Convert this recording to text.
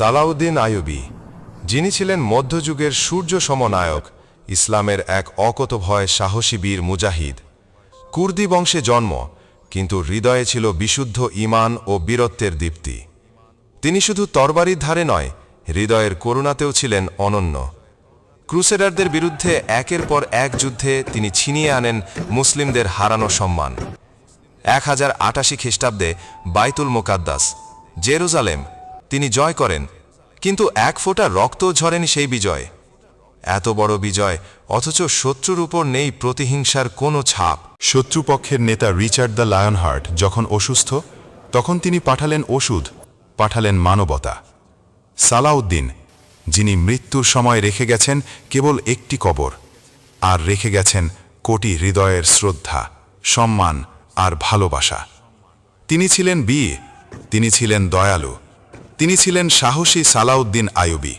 সালাউদ্দিন আইয়ুবী, যিনি ছিলেন মধ্যযুগের সূর্য সমনায়ক, ইসলামের এক অকতভয় সাহসী বীর মুজাহিদ। কুর্দি বংশে জন্ম, কিন্তু হৃদয়ে ছিল বিশুদ্ধ ঈমান ও বীরত্বের দীপ্তি। তিনি শুধু তরবারির ধারে নয়, হৃদয়ের করুণাতেও ছিলেন অনন্য। ক্রুসেডারদের বিরুদ্ধে একের পর এক যুদ্ধে তিনি ছিনিয়ে আনেন মুসলিমদের হারানো সম্মান। এক হাজার আটাশি খ্রিস্টাব্দে বাইতুল মোকাদ্দাস, জেরুজালেম তিনি জয় করেন, কিন্তু এক ফোঁটা রক্ত ঝরেনি সেই বিজয়। এত বড় বিজয়, অথচ শত্রুর উপর নেই প্রতিহিংসার কোনো ছাপ। শত্রুপক্ষের নেতা রিচার্ড দ্য লায়নহার্ট যখন অসুস্থ, তখন তিনি পাঠালেন ওষুধ, পাঠালেন মানবতা। সালাউদ্দিন, যিনি মৃত্যুর সময় রেখে গেছেন কেবল একটি কবর, আর রেখে গেছেন কোটি হৃদয়ের শ্রদ্ধা, সম্মান আর ভালোবাসা। তিনি ছিলেন বিয়ে তিনি ছিলেন দয়ালু। তিনি ছিলেন সাহসী সালাউদ্দিন আইয়ুবী।